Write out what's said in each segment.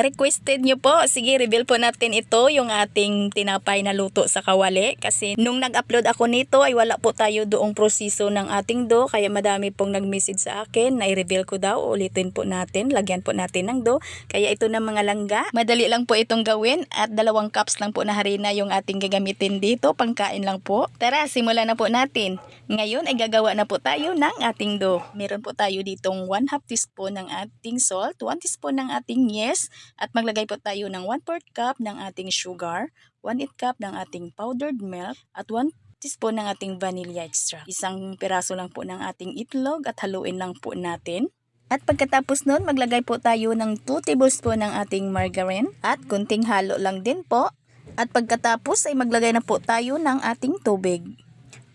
Requested nyo po. Sige, reveal po natin ito, yung ating tinapay na luto sa kawali. Kasi nung nag-upload ako nito ay wala po tayo doong proseso ng ating do. Kaya madami pong nag-message sa akin na i-reveal ko daw. Ulitin po natin. Lagyan po natin ng do. Kaya ito na mga langga. Madali lang po itong gawin. At dalawang cups lang po na harina yung ating gagamitin dito. Pangkain lang po. Tara, simulan na po natin. Ngayon ay gagawa na po tayo ng ating do. Meron po tayo ditong 1 half teaspoon ng ating salt, 1 teaspoon ng ating yes, at maglagay po tayo ng 1 4 cup ng ating sugar, 1 8 cup ng ating powdered milk, at 1 teaspoon ng ating vanilla extract. Isang piraso lang po ng ating itlog at haluin lang po natin. At pagkatapos nun, maglagay po tayo ng 2 tablespoon ng ating margarine at kunting halo lang din po. At pagkatapos ay maglagay na po tayo ng ating tubig.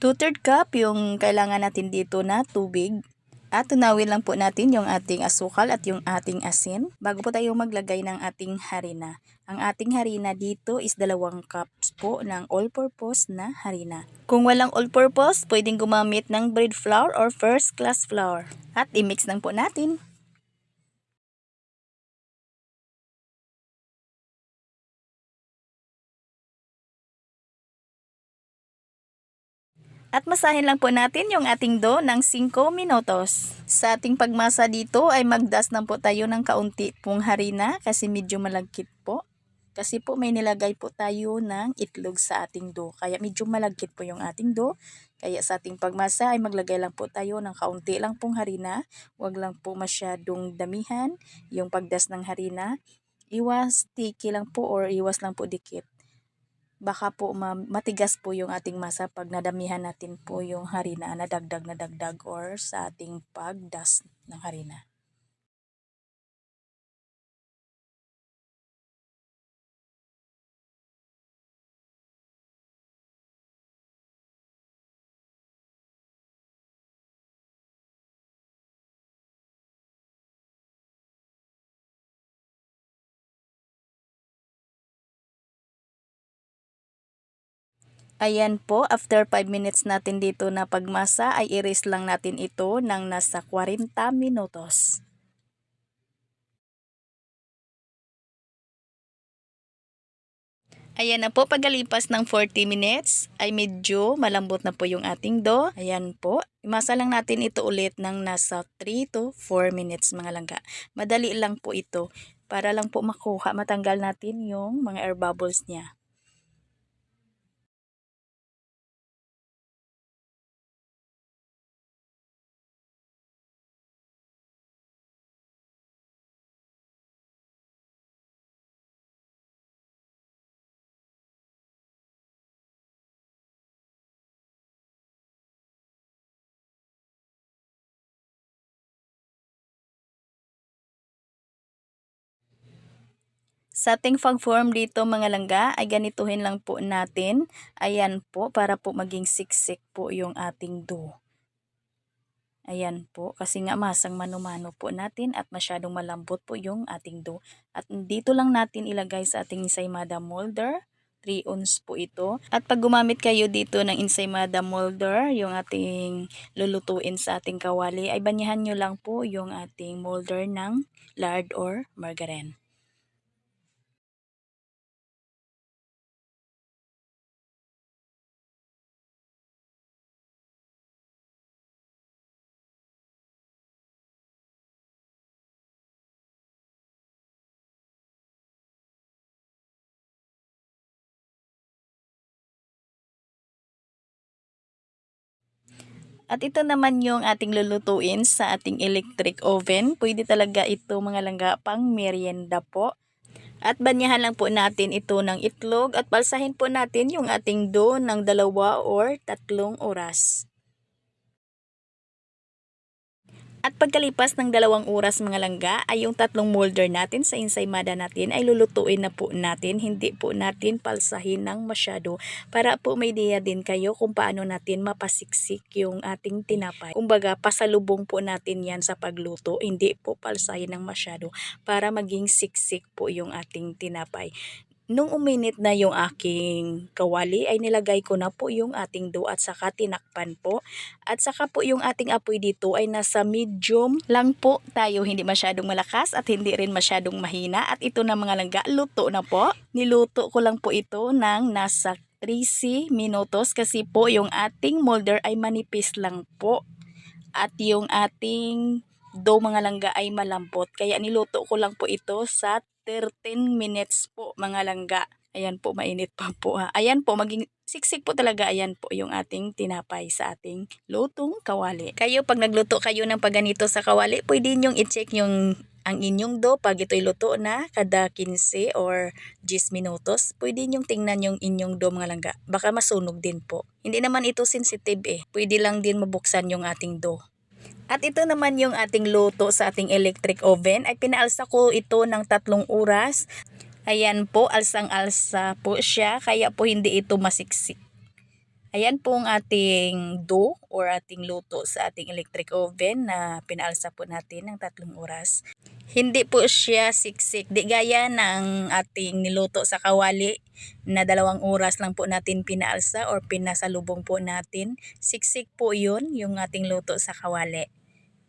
2 3 cup yung kailangan natin dito na tubig. At tunawin lang po natin yung ating asukal at yung ating asin bago po tayo maglagay ng ating harina. Ang ating harina dito is dalawang cups po ng all-purpose na harina. Kung walang all-purpose, pwedeng gumamit ng bread flour or first class flour. At i-mix lang po natin. At masahin lang po natin yung ating do ng 5 minutos. Sa ating pagmasa dito ay magdas lang po tayo ng kaunti pong harina kasi medyo malagkit po. Kasi po may nilagay po tayo ng itlog sa ating do. Kaya medyo malagkit po yung ating do. Kaya sa ating pagmasa ay maglagay lang po tayo ng kaunti lang pong harina. Huwag lang po masyadong damihan yung pagdas ng harina. Iwas sticky lang po or iwas lang po dikit baka po matigas po yung ating masa pag nadamihan natin po yung harina na dagdag na dagdag or sa ating pagdas ng harina. Ayan po, after 5 minutes natin dito na pagmasa, ay iris lang natin ito ng nasa 40 minutos. Ayan na po, pagalipas ng 40 minutes, ay medyo malambot na po yung ating do. Ayan po, imasa lang natin ito ulit ng nasa 3 to 4 minutes mga langga. Madali lang po ito, para lang po makuha, matanggal natin yung mga air bubbles niya. Sa ating pag-form dito mga langga ay ganituhin lang po natin. Ayan po para po maging siksik po yung ating dough. Ayan po, kasi nga masang manumano po natin at masyadong malambot po yung ating dough. At dito lang natin ilagay sa ating ensaymada molder. 3 ounce po ito. At pag gumamit kayo dito ng ensaymada molder, yung ating lulutuin sa ating kawali, ay banyahan nyo lang po yung ating molder ng lard or margarine. At ito naman yung ating lulutuin sa ating electric oven. Pwede talaga ito mga langga pang merienda po. At banyahan lang po natin ito ng itlog at balsahin po natin yung ating dough ng dalawa or tatlong oras. At pagkalipas ng dalawang oras mga langga ay yung tatlong molder natin sa ensaymada natin ay lulutuin na po natin. Hindi po natin palsahin ng masyado para po may idea din kayo kung paano natin mapasiksik yung ating tinapay. Kumbaga pasalubong po natin yan sa pagluto. Hindi po palsahin ng masyado para maging siksik po yung ating tinapay Nung uminit na yung aking kawali ay nilagay ko na po yung ating dough at saka tinakpan po. At saka po yung ating apoy dito ay nasa medium lang po tayo. Hindi masyadong malakas at hindi rin masyadong mahina. At ito na mga langga, luto na po. Niluto ko lang po ito ng nasa 30 minutos kasi po yung ating molder ay manipis lang po. At yung ating dough mga langga ay malambot. Kaya niluto ko lang po ito sa 13 minutes po mga langga. Ayan po, mainit pa po ha. Ayan po, maging siksik po talaga. Ayan po yung ating tinapay sa ating lutong kawali. Kayo, pag nagluto kayo ng paganito sa kawali, pwede nyong i-check yung ang inyong do pag ito'y luto na kada 15 or 10 minutos, pwede nyong tingnan yung inyong do mga langga. Baka masunog din po. Hindi naman ito sensitive eh. Pwede lang din mabuksan yung ating do. At ito naman yung ating luto sa ating electric oven. Ay pinaalsa ko ito ng tatlong oras. Ayan po, alsang-alsa po siya. Kaya po hindi ito masiksik. Ayan po ang ating dough or ating luto sa ating electric oven na pinaalsa po natin ng tatlong oras. Hindi po siya siksik. Di gaya ng ating niluto sa kawali na dalawang oras lang po natin pinaalsa or pinasalubong po natin. Siksik po yun, yung ating luto sa kawali.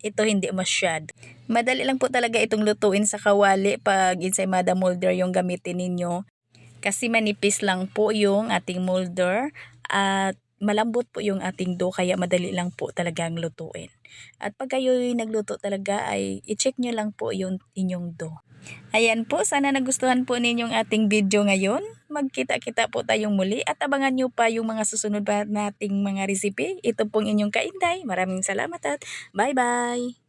Ito hindi masyad. Madali lang po talaga itong lutuin sa kawali pag ensaymada molder yung gamitin ninyo. Kasi manipis lang po yung ating molder at malambot po yung ating dough kaya madali lang po talagang lutuin. At pag kayo nagluto talaga ay i-check nyo lang po yung inyong dough. Ayan po, sana nagustuhan po ninyong ating video ngayon. Magkita-kita po tayong muli at abangan nyo pa yung mga susunod pa nating mga recipe. Ito pong inyong kainday. Maraming salamat at bye-bye!